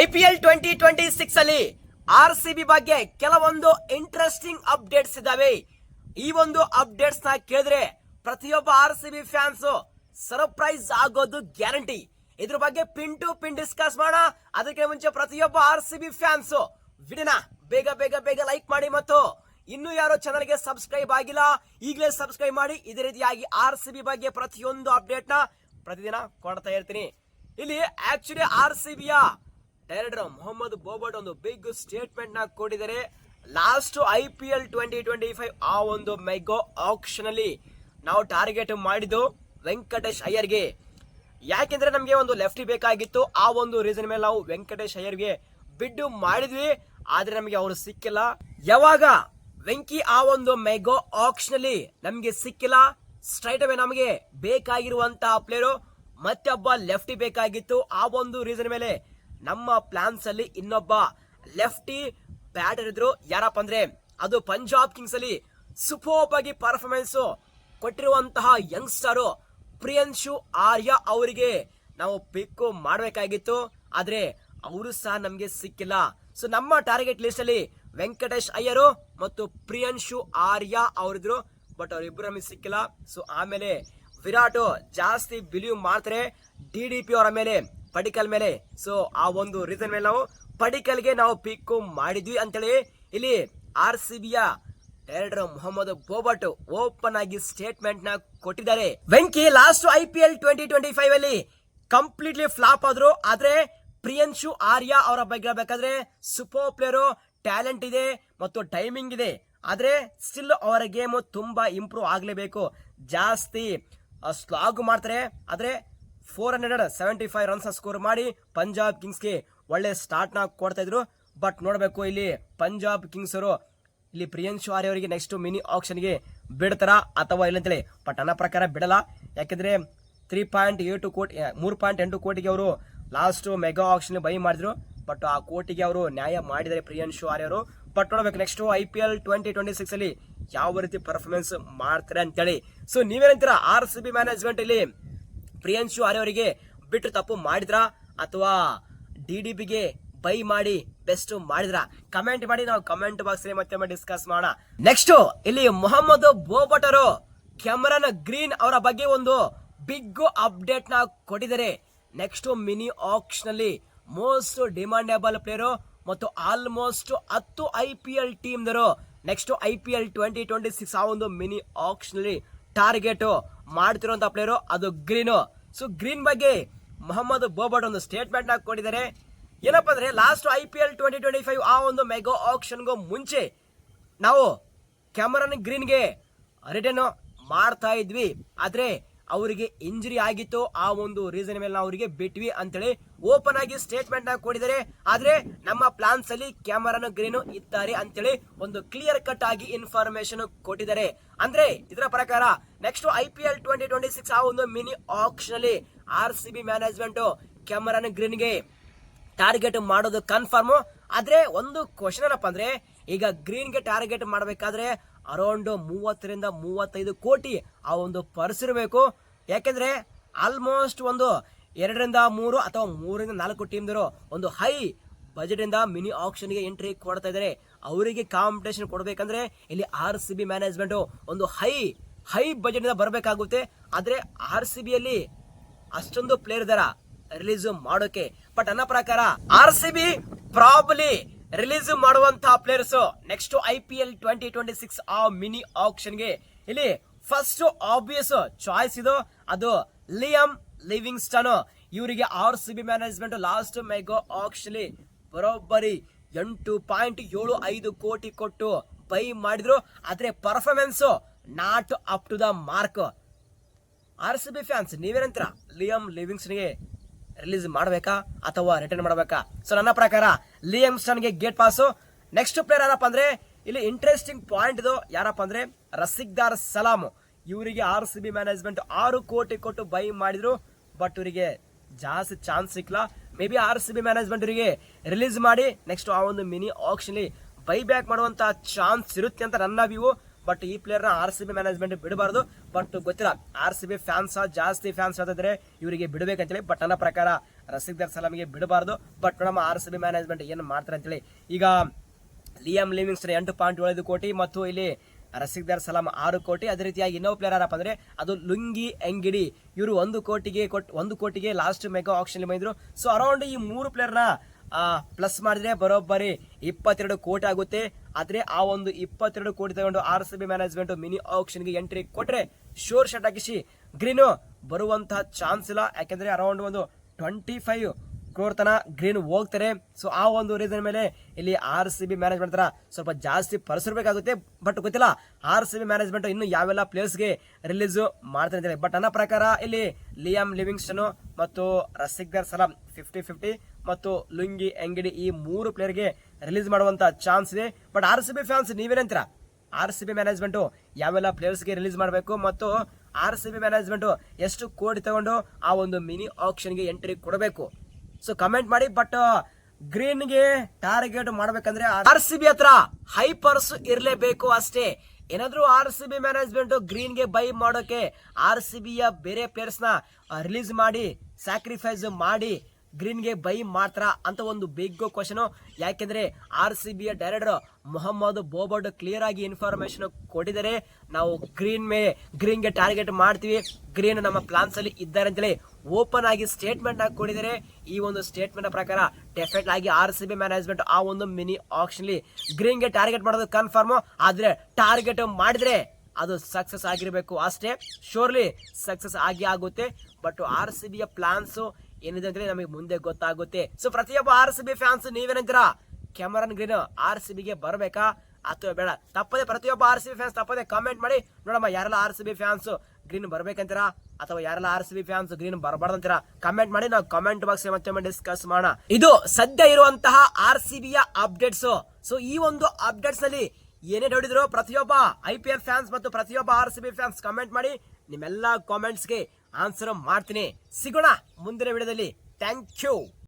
I P twenty twenty six ಅಲ್ಲಿ R C B ಬಗ್ಗೆ ಕೆಲವೊಂದು ಇಂಟ್ರೆಸ್ಟಿಂಗ್ ಅಪ್ಡೇಟ್ಸ್ ಇದಾವೆ. ಈ ಒಂದು ಅಪ್ಡೇಟ್ಸ್ನ ಕೇಳಿದ್ರೆ ಪ್ರತಿಯೊಬ್ಬ R C B fans surprise ಆಗೋದು ಗ್ಯಾರಂಟಿ ಇದ್ರ ಬಗ್ಗೆ ಪಿನ್ ಟು ಪಿನ್ ಡಿಸ್ಕಸ್ ಮಾಡೋಣ. ಅದಕ್ಕೆ ಮುಂಚೆ ಪ್ರತಿಯೊಬ್ಬ ಆರ್ ಸಿ ಬಿ ಫ್ಯಾನ್ಸ್ ವಿಡಿಯೋನ ಬೇಗ ಬೇಗ ಬೇಗ ಲೈಕ್ ಮಾಡಿ ಮತ್ತು ಇನ್ನು ಯಾರು ಚಾನಲ್ಗೆ ಸಬ್ಸ್ಕ್ರೈಬ್ ಆಗಿಲ್ಲ, ಈಗಲೇ ಸಬ್ಸ್ಕ್ರೈಬ್ ಮಾಡಿ. ಇದೇ ರೀತಿಯಾಗಿ ಆರ್ ಸಿ ಬಿ ಬಗ್ಗೆ ಪ್ರತಿಯೊಂದು ಅಪ್ಡೇಟ್ನ ಪ್ರತಿದಿನ ಕೊಡ್ತಾ ಇರ್ತೀನಿ. ಇಲ್ಲಿ ಆಕ್ಚುಲಿ ಆರ್ ಸಿ ಬಿಯ ಡೈರೆಕ್ಟರ್ ಮೊಹಮ್ಮದ್ ಬೋಬಟ್ ಒಂದು ಬಿಗ್ ಸ್ಟೇಟ್ಮೆಂಟ್ನ ಕೊಟ್ಟಿದ್ದಾರೆ. Last I P L twenty twenty five ಆ ಒಂದು ಮೆಗೋ ಆಕ್ಷನ್ ಅಲ್ಲಿ ನಾವು ಟಾರ್ಗೆಟ್ ಮಾಡಿದ್ದು ವೆಂಕಟೇಶ್ ಅಯ್ಯರ್ಗೆ. ಯಾಕೆಂದ್ರೆ ನಮಗೆ ಒಂದು ಲೆಫ್ಟಿ ಬೇಕಾಗಿತ್ತು. ಆ ಒಂದು ರೀಸನ್ ಮೇಲೆ ನಾವು ವೆಂಕಟೇಶ್ ಅಯ್ಯರ್ಗೆ ಬಿಡ್ಡು ಮಾಡಿದ್ವಿ. ಆದ್ರೆ ನಮಗೆ ಅವರು ಸಿಕ್ಕಿಲ್ಲ. ಯಾವಾಗ ವೆಂಕಿ ಆ ಒಂದು ಮೆಗೋ ಆಕ್ಷನ್ ಅಲ್ಲಿ ನಮಗೆ ಸಿಕ್ಕಿಲ್ಲ ಸ್ಟ್ರೈಟ್ ಅವೇ ನಮಗೆ ಬೇಕಾಗಿರುವಂತಹ ಪ್ಲೇಯರು ಮತ್ತೊಬ್ಬ ಲೆಫ್ಟಿ ಬೇಕಾಗಿತ್ತು. ಆ ಒಂದು ರೀಸನ್ ಮೇಲೆ ನಮ್ಮ ಪ್ಲಾನ್ಸ್ ಅಲ್ಲಿ ಇನ್ನೊಬ್ಬ ಲೆಫ್ಟಿ ಬ್ಯಾಟರ್ ಇದ್ರು ಯಾರಪ್ಪ ಅಂದ್ರೆ ಅದು ಪಂಜಾಬ್ ಕಿಂಗ್ಸ್ ಅಲ್ಲಿ ಸೂಪರ್ ಆಗಿ ಪರ್ಫಾರ್ಮೆನ್ಸ್ ಕೊಟ್ಟಿರುವಂತಹ ಯಂಗ್ಸ್ಟರ್ ಪ್ರಿಯಂಶು ಆರ್ಯ ಅವರಿಗೆ ನಾವು ಪಿಕ್ ಮಾಡಬೇಕಾಗಿತ್ತು. ಆದ್ರೆ ಅವರು ಸಹ ನಮಗೆ ಸಿಕ್ಕಿಲ್ಲ. ಸೊ ನಮ್ಮ ಟಾರ್ಗೆಟ್ ಲಿಸ್ಟ್ ಅಲ್ಲಿ ವೆಂಕಟೇಶ್ ಅಯ್ಯರು ಮತ್ತು ಪ್ರಿಯಂಶು ಆರ್ಯ ಅವರಿದ್ರು ಬಟ್ ಅವರಿಬ್ಬರು ನಮಗೆ ಸಿಕ್ಕಿಲ್ಲ. ಸೊ ಆಮೇಲೆ ವಿರಾಟ್ ಜಾಸ್ತಿ ಬಿಲೀವ್ ಮಾಡ್ತಾರೆ. ಡಿ ಡಿ ಪಿ ಅವರ ಮೇಲೆ ಪಡಿಕಲ್ ಮೇಲೆ. ಸೊ ಆ ಒಂದು ರೀಸನ್ ಮೇಲೆ ನಾವು ಪಡಿಕಲ್ಗೆ ನಾವು ಪಿಕ್ ಮಾಡಿದ್ವಿ ಅಂತೇಳಿ ಇಲ್ಲಿ ಆರ್ ಸಿ ಬಿಯ ಡೈರೆಕ್ಟರ್ ಮೊಹಮ್ಮದ್ ಬೋಬಟ್ ಓಪನ್ ಆಗಿ ಸ್ಟೇಟ್ಮೆಂಟ್ನ ಕೊಟ್ಟಿದ್ದಾರೆ. Venky last I P L twenty twenty five ಅಲ್ಲಿ ಕಂಪ್ಲೀಟ್ಲಿ ಫ್ಲಾಪ್ ಆದ್ರು. ಆದ್ರೆ ಪ್ರಿಯಾಂಶು ಆರ್ಯ ಅವರ ಬಗ್ಗೆ ಹೇಳಬೇಕಾದ್ರೆ ಸೂಪರ್ ಪ್ಲೇಯರು ಟ್ಯಾಲೆಂಟ್ ಇದೆ ಮತ್ತು ಟೈಮಿಂಗ್ ಇದೆ. ಆದ್ರೆ ಸ್ಟಿಲ್ ಅವರ ಗೇಮ್ ತುಂಬಾ ಇಂಪ್ರೂವ್ ಆಗಲೇಬೇಕು. ಜಾಸ್ತಿ ಸ್ಲಾಗ್ ಮಾಡ್ತಾರೆ. ಆದ್ರೆ four hundred seventy five runs score ಮಾಡಿ ಪಂಜಾಬ್ ಕಿಂಗ್ಸ್ಗೆ ಒಳ್ಳೆ ಸ್ಟಾರ್ಟ್ನ ಕೊಡ್ತಾ ಇದ್ರು. ಬಟ್ ನೋಡಬೇಕು ಇಲ್ಲಿ ಪಂಜಾಬ್ ಕಿಂಗ್ಸ್ ಅವರು, ಇಲ್ಲಿ ಪ್ರಿಯಂಶು ಆರ್ಯ ಅವರಿಗೆ ನೆಕ್ಸ್ಟ್ ಮಿನಿ ಆಕ್ಷನ್ಗೆ ಬಿಡ್ತಾರ ಅಥವಾ ಇಲ್ಲ ಅಂತೇಳಿ ಬಟ್ ನನ್ನ ಪ್ರಕಾರ ಬಿಡಲ್ಲ. ಯಾಕಂದ್ರೆ ತ್ರೀ ಪಾಯಿಂಟ್ ಏಟು ಕೋಟಿ ಮೂರು ಪಾಯಿಂಟ್ ಎಂಟು ಕೋಟಿಗೆ ಅವರು ಲಾಸ್ಟ್ ಮೆಗಾ ಆಪ್ಷನ್ ಬೈ ಮಾಡಿದ್ರು. ಬಟ್ ಆ ಕೋಟಿಗೆ ಅವರು ನ್ಯಾಯ ಮಾಡಿದ್ದಾರೆ ಪ್ರಿಯಂಶು ಆರ್ಯ ಅವರು. ಬಟ್ ನೋಡ್ಬೇಕು next I P L twenty twenty six ಅಲ್ಲಿ ಯಾವ ರೀತಿ ಪರ್ಫಾರ್ಮೆನ್ಸ್ ಮಾಡ್ತಾರೆ ಅಂತೇಳಿ. ಸೊ ನೀವೇನಂತೀರಾ ಆರ್ ಸಿ ಬಿ ಮ್ಯಾನೇಜ್ಮೆಂಟ್ ಇಲ್ಲಿ ಪ್ರಿಯಂಶು ಆರ್ಯ ಅವರಿಗೆ ತಪ್ಪು ಮಾಡಿದ್ರಾ ಅಥವಾ ಡಿ ಡಿ ಬಿಗೆ ಬೈ ಮಾಡಿ ಬೆಸ್ಟ್ ಮಾಡಿದ್ರ? ಕಮೆಂಟ್ ಮಾಡಿ, ನಾವು ಕಮೆಂಟ್ ಬಾಕ್ಸ್ ಮತ್ತೆ ಡಿಸ್ಕಸ್ ಮಾಡೋಣ. ನೆಕ್ಸ್ಟ್, ಇಲ್ಲಿ ಮೊಹಮ್ಮದ್ ಬೋಬಟರು ಕ್ಯಾಮರನ್ ಗ್ರೀನ್ ಅವರ ಬಗ್ಗೆ ಒಂದು ಬಿಗ್ ಅಪ್ಡೇಟ್ನ ಕೊಟ್ಟಿದ್ದಾರೆ. ನೆಕ್ಸ್ಟ್ ಮಿನಿ ಆಕ್ಷನ್ ಅಲ್ಲಿ ಮೋಸ್ಟ್ ಡಿಮಾಂಡೇಬಲ್ ಪ್ಲೇಯರು ಮತ್ತು ಆಲ್ಮೋಸ್ಟ್ ಹತ್ತು I P L team next I P L twenty twenty six ಆ ಒಂದು ಮಿನಿ ಆಕ್ಷನ್ ಅಲ್ಲಿ ಟಾರ್ಗೆಟ್ ಮಾಡ್ತಿರುವಂತ ಪ್ಲೇಯರು ಅದು ಗ್ರೀನು ಸೊ ಗ್ರೀನ್ ಬಗ್ಗೆ ಮೊಹಮ್ಮದ್ ಬೋಬಟ್ ಒಂದು ಸ್ಟೇಟ್ಮೆಂಟ್ ಹಾಕೊಂಡಿದ್ದಾರೆ ಏನಪ್ಪ ಏನಪ್ಪಾ ಅಂದ್ರೆ last I P L twenty twenty five ಆ ಒಂದು ಮೆಗಾ ಆಕ್ಷನ್ಗೂ ಮುಂಚೆ ನಾವು ಕ್ಯಾಮರನ್ ಗ್ರೀನ್ಗೆ ರಿಟರ್ನ್ ಮಾಡ್ತಾ ಇದ್ವಿ. ಆದ್ರೆ ಅವರಿಗೆ ಇಂಜುರಿ ಆಗಿತ್ತು ಆ ಒಂದು ರೀಸನ್ ಮೇಲೆ ನಾವು ಅವರಿಗೆ ಬಿಟ್ವಿ ಅಂತೇಳಿ ಓಪನ್ ಆಗಿ ಸ್ಟೇಟ್ಮೆಂಟ್ನ ಕೊಡಿದರೆ. ಆದ್ರೆ ನಮ್ಮ ಪ್ಲಾನ್ಸ್ ಅಲ್ಲಿ ಕ್ಯಾಮರನ್ ಗ್ರೀನ್ ಇದ್ದಾರೆ ಅಂತೇಳಿ ಒಂದು ಕ್ಲಿಯರ್ ಕಟ್ ಆಗಿ ಇನ್ಫಾರ್ಮೇಶನ್ ಕೊಟ್ಟಿದ್ದಾರೆ. ಅಂದ್ರೆ ಇದರ ಪ್ರಕಾರ next I P L twenty twenty six ಆ ಒಂದು ಮಿನಿ ಆಕ್ಷನ್ ಅಲ್ಲಿ R C B management Cameron ಗ್ರೀನ್ಗೆ target ಮಾಡೋದು ಕನ್ಫರ್ಮ್ ಆದ್ರೆ ಒಂದು ಕ್ವಶನ್ ಏನಪ್ಪ ಅಂದ್ರೆ ಈಗ ಗ್ರೀನ್ಗೆ ಟಾರ್ಗೆಟ್ ಮಾಡಬೇಕಾದ್ರೆ ಅರೌಂಡ್ ಮೂವತ್ತರಿಂದ ಮೂವತ್ತೈದು ಕೋಟಿ ಆ ಒಂದು ಪರ್ಸ್ ಇರಬೇಕು ಯಾಕೆಂದ್ರೆ ಆಲ್ಮೋಸ್ಟ್ ಒಂದು ಎರಡರಿಂದ ಮೂರು ಅಥವಾ ಮೂರರಿಂದ ನಾಲ್ಕು ಟೀಮ್ದರು ಒಂದು ಹೈ ಬಜೆಟ್ ಇಂದ ಮಿನಿ ಆಕ್ಷನ್ಗೆ ಎಂಟ್ರಿ ಕೊಡ್ತಾ ಇದ್ದಾರೆ. ಅವರಿಗೆ ಕಾಂಪಿಟೇಷನ್ ಕೊಡಬೇಕಂದ್ರೆ ಇಲ್ಲಿ ಆರ್ ಸಿ ಬಿ ಮ್ಯಾನೇಜ್ಮೆಂಟ್ ಒಂದು ಹೈ ಹೈ ಬಜೆಟ್ ಇಂದ ಬರಬೇಕಾಗುತ್ತೆ. ಆದ್ರೆ ಆರ್ ಸಿ ಬಿಯಲ್ಲಿ ಅಷ್ಟೊಂದು ಪ್ಲೇಯರ್ ಇದಾರ ರಿಲೀಸ್ ಮಾಡೋಕೆ. ಬಟ್ ನನ್ನ ಪ್ರಕಾರ R C B probably release ಮಾಡುವಂತಹ players next I P L twenty twenty six ಆ ಮಿನಿ ಆಕ್ಷನ್ಗೆ ಇಲ್ಲಿ ಫಸ್ಟ್ ಆಬ್ವಿಯಸ್ ಚಾಯ್ಸ್ ಇದು. ಅದು ಲಿಯಮ್ ಲಿವಿಂಗ್ಸ್ಟನ್ ಇವರಿಗೆ R C B management last mega auction ಬರೋಬ್ಬರಿ ಎಂಟು ಪಾಯಿಂಟ್ ಏಳು ಐದು ಕೋಟಿ ಕೊಟ್ಟು ಬೈ ಮಾಡಿದ್ರು. ಆದ್ರೆ performance not up to the mark R C B fans ನೀವೇನಂತೀರ? Liam ಲಿವಿಂಗ್ಸ್ನ್ಗೆ ರಿಲೀಸ್ ಮಾಡಬೇಕಾ ಅಥವಾ ರಿಟರ್ನ್ ಮಾಡಬೇಕಾ? ಸೊ ನನ್ನ ಪ್ರಕಾರ ಲಿಯಮ್ ಲಿಯಮ್ಸ್ಟನ್ಗೆ ಗೇಟ್ ಪಾಸು ನೆಕ್ಸ್ಟ್ ಪ್ಲೇಯರ್ ಯಾರಪ್ಪ ಅಂದ್ರೆ, ಇಲ್ಲಿ ಇಂಟ್ರೆಸ್ಟಿಂಗ್ ಪಾಯಿಂಟ್ ಇದು. ಯಾರಪ್ಪ ಅಂದ್ರೆ, ರಸಿಕ್ದಾರ್ ಸಲಾಮು. ಇವರಿಗೆ ಆರ್ ಸಿ ಬಿ ಮ್ಯಾನೇಜ್ಮೆಂಟ್ ಆರು ಕೋಟಿ ಕೊಟ್ಟು ಬೈ ಮಾಡಿದ್ರು. ಬಟ್ ಇವರಿಗೆ ಜಾಸ್ತಿ chance ಸಿಕ್ಲ maybe R C B management ಇವರಿಗೆ ರಿಲೀಸ್ ಮಾಡಿ ನೆಕ್ಸ್ಟ್ ಆ ಒಂದು ಮಿನಿ ಆಕ್ಷನ್ಲಿ ಬೈ ಬ್ಯಾಕ್ ಮಾಡುವಂತ ಚಾನ್ಸ್ ಇರುತ್ತೆ ಅಂತ ನನ್ನ ವ್ಯೂ ಬಟ್ ಈ ಪ್ಲೇಯರ್ನ ಆರ್ ಸಿ ಬಿ ಮ್ಯಾನೇಜ್ಮೆಂಟ್ ಬಿಡಬಾರ್ದು. ಬಟ್ ಗೊತ್ತಿಲ್ಲ ಆರ್ ಸಿ ಬಿ ಫ್ಯಾನ್ಸ್ ಜಾಸ್ತಿ ಫ್ಯಾನ್ಸ್ ಆದ್ರೆ ಇವರಿಗೆ ಬಿಡಬೇಕಂತೇಳಿ ಬಟ್ ನನ್ನ ಪ್ರಕಾರ ರಸಿಕ್ದರ್ ಸಲಾಮಿಗೆ ಬಿಡಬಾರ್ದು. ಬಟ್ ನಮ್ಮ ಆರ್ ಸಿ ಬಿ ಮ್ಯಾನೇಜ್ಮೆಂಟ್ ಏನು ಮಾಡ್ತಾರೆ ಅಂತೇಳಿ, ಈಗ ಲಿಯಮ್ ಲಿವಿಂಗ್ಸ್ಟನ್ ಎಂಟು ಪಾಯಿಂಟ್ ಏಳು ಕೋಟಿ ಮತ್ತು ಇಲ್ಲಿ ರಸಿಕ್ದಾರ್ ಸಲಾಂ ಆರು ಕೋಟಿ. ಅದೇ ರೀತಿಯಾಗಿ ಇನ್ನೊಬ್ಬ ಪ್ಲೇಯರ್ ಯಾರಪ್ಪ ಅಂದ್ರೆ, ಅದು ಲುಂಗಿ ಎಂಗಿಡಿ. ಇವರು ಒಂದು ಕೋಟಿಗೆ ಕೊಟ್, ಒಂದು ಕೋಟಿಗೆ ಲಾಸ್ಟ್ ಮೆಗಾ ಆಕ್ಷನ್ ಬಂದಿದ್ರು. ಸೊ ಅರೌಂಡ್ ಈ ಮೂರು ಪ್ಲೇಯರ್ನ ಪ್ಲಸ್ ಮಾಡಿದ್ರೆ ಬರೋಬ್ಬರಿ ಇಪ್ಪತ್ತೆರಡು ಕೋಟಿ ಆಗುತ್ತೆ. ಆದರೆ ಆ ಒಂದು ಇಪ್ಪತ್ತೆರಡು ಕೋಟಿ ತಗೊಂಡು R C B management mini ಆಕ್ಷನ್ಗೆ entry ಕೊಟ್ರೆ ಶೋರ್ ಶಟ್ ಹಾಕಿಸಿ ಗ್ರೀನು ಬರುವಂತಹ ಚಾನ್ಸ್ ಇಲ್ಲ. ಯಾಕೆಂದ್ರೆ ಅರೌಂಡ್ ಒಂದು ಟ್ವೆಂಟಿ ಫೈವ್ ಕ್ರೋರ್ ತನ ಗ್ರೀನ್ ಹೋಗ್ತಾರೆ ಸೊ ಆ ಒಂದು ರೀಸನ್ ಮೇಲೆ ಇಲ್ಲಿ ಆರ್ ಸಿ ಬಿ ಮ್ಯಾನೇಜ್ಮೆಂಟ್ ತರ ಸ್ವಲ್ಪ ಜಾಸ್ತಿ ಪರಿಸಿರ್ಬೇಕಾಗುತ್ತೆ ಬಟ್ ಗೊತ್ತಿಲ್ಲ ಆರ್ ಸಿ ಬಿ ಮ್ಯಾನೇಜ್ಮೆಂಟ್ ಇನ್ನು ಯಾವೆಲ್ಲ ಪ್ಲೇಯರ್ಸ್ಗೆ ರಿಲೀಸ್ ಮಾಡ್ತಾರೆ ಇದ್ದಾರೆ ಬಟ್ ನನ್ನ ಪ್ರಕಾರ ಇಲ್ಲಿ ಲಿಯಾಮ್ ಲಿವಿಂಗ್ಸ್ಟನ್ ಮತ್ತು ರಸಿಕ್ದರ್ ಸಲಾಂ ಫಿಫ್ಟಿ ಫಿಫ್ಟಿ ಮತ್ತು ಲುಂಗಿ ಎಂಗಡಿ ಈ ಮೂರು ಪ್ಲೇಯರ್ಗೆ ರಿಲೀಸ್ ಮಾಡುವಂತ ಚಾನ್ಸ್ ಇದೆ. But R C B fans ನೀವೇನಂತೀರಾ R C B management ಯಾವೆಲ್ಲ ಪ್ಲೇಯರ್ಸ್ಗೆ ರಿಲೀಸ್ ಮಾಡಬೇಕು ಮತ್ತು ಆರ್ ಸಿ ಬಿ ಮ್ಯಾನೇಜ್ಮೆಂಟು ಎಷ್ಟು ಕೋಟಿ ತಗೊಂಡು ಆ ಒಂದು ಮಿನಿ ಆಪ್ಷನ್ಗೆ ಎಂಟ್ರಿ ಕೊಡಬೇಕು? ಸೊ ಕಮೆಂಟ್ ಮಾಡಿ ಬಟ್ ಗ್ರೀನ್ಗೆ ಟಾರ್ಗೆಟ್ ಮಾಡಬೇಕಂದ್ರೆ ಆರ್ ಸಿ ಬಿ ಹತ್ರ ಹೈಪರ್ಸ್ ಇರಲೇಬೇಕು ಅಷ್ಟೇ. ಏನಾದರೂ ಆರ್ ಸಿ ಬಿ ಮ್ಯಾನೇಜ್ಮೆಂಟ್ ಗ್ರೀನ್ಗೆ ಬೈ ಮಾಡೋಕೆ ಆರ್ ಸಿ ಬಿಯ ಬೇರೆ ಪ್ಲೇಯರ್ಸ್ನ ರಿಲೀಸ್ ಮಾಡಿ ಸ್ಯಾಕ್ರಿಫೈಸ್ ಮಾಡಿ ಗ್ರೀನ್ಗೆ ಬೈ ಮಾತ್ರ ಅಂತ ಒಂದು ಬಿಗ್ ಕ್ವಶನು ಯಾಕೆಂದ್ರೆ ಆರ್ ಸಿ ಬಿಯ ಡೈರೆಕ್ಟರ್ ಮೊಹಮ್ಮದ್ ಬೋಬರ್ಡ್ ಕ್ಲಿಯರ್ ಆಗಿ ಇನ್ಫಾರ್ಮೇಶನ್ ಕೊಟ್ಟಿದ್ದಾರೆ. ನಾವು ಗ್ರೀನ್ ಮೇ ಗ್ರೀನ್ಗೆ ಟಾರ್ಗೆಟ್ ಮಾಡ್ತೀವಿ. ಗ್ರೀನ್ ನಮ್ಮ ಪ್ಲಾನ್ಸ್ ಅಲ್ಲಿ ಇದ್ದಾರೆ ಅಂತೇಳಿ ಓಪನ್ ಆಗಿ ಸ್ಟೇಟ್ಮೆಂಟ್ ಆಗಿ ಕೊಟ್ಟಿದ್ದಾರೆ. ಈ ಒಂದು ಸ್ಟೇಟ್ಮೆಂಟ್ ಪ್ರಕಾರ ಡೆಫಿನೆಟ್ ಆಗಿ ಆರ್ ಸಿ ಬಿ ಮ್ಯಾನೇಜ್ಮೆಂಟ್ ಆ ಒಂದು ಮಿನಿ ಆಕ್ಷನ್ಲಿ ಗ್ರೀನ್ಗೆ ಟಾರ್ಗೆಟ್ ಮಾಡೋದು ಕನ್ಫರ್ಮ್ ಆದ್ರೆ ಟಾರ್ಗೆಟ್ ಮಾಡಿದ್ರೆ ಅದು ಸಕ್ಸಸ್ ಆಗಿರಬೇಕು ಅಷ್ಟೇ. ಶೋರ್ಲಿ ಸಕ್ಸಸ್ ಆಗಿ ಆಗುತ್ತೆ. ಬಟ್ ಆರ್ ಸಿ ಬಿಯ ಪ್ಲಾನ್ಸ್ ಏನಿದೆ ನಮಗೆ ಮುಂದೆ ಗೊತ್ತಾಗುತ್ತೆ. ಸೊ ಪ್ರತಿಯೊಬ್ಬ ಆರ್ ಸಿ ಬಿ ಫ್ಯಾನ್ಸ್ ನೀವೇನಂತೀರಾ ಕ್ಯಾಮರನ್ ಗ್ರೀನ್ ಆರ್ ಸಿ ಬಿಗೆ ಬರಬೇಕಾ? ಅಥವಾ ಬೇಡ. ತಪ್ಪದೆ ಪ್ರತಿಯೊಬ್ಬ ಆರ್ ಸಿ ಬಿ ಫ್ಯಾನ್ಸ್ ತಪ್ಪದೆ ಕಾಮೆಂಟ್ ಮಾಡಿ, ನೋಡಮ್ಮ, ಯಾರೆಲ್ಲ R C B fans Green ಬರ್ಬೇಕಂತೀರಾ? ಅಥವಾ ಯಾರೆಲ್ಲ R C B fans Green ಬರಬಾರ್ದಂತೀರಾ? Comment ಮಾಡಿ, ನಾವು ಕಮೆಂಟ್ ಬಾಕ್ಸ್ ಮತ್ತೆ ಡಿಸ್ಕಸ್ ಮಾಡೋಣ. ಇದು ಸದ್ಯ ಇರುವಂತಹ ಆರ್ ಸಿ ಬಿಯ ಅಪ್ಡೇಟ್ಸ್ ಸೊ ಈ ಒಂದು ಅಪ್ಡೇಟ್ಸ್ ಅಲ್ಲಿ ಏನೇ ನೋಡಿದ್ರು ಪ್ರತಿಯೊಬ್ಬ ಐ ಪಿ ಎಲ್ ಫ್ಯಾನ್ಸ್ ಮತ್ತು ಪ್ರತಿಯೊಬ್ಬ R C B fans comment ಮಾಡಿ, ನಿಮ್ಮೆಲ್ಲ ಕಾಮೆಂಟ್ಸ್ಗೆ ಆನ್ಸರ್ ಮಾಡ್ತೀನಿ. ಸಿಗೋಣ ಮುಂದಿನ ವಿಡಿಯೋದಲ್ಲಿ. Thank you.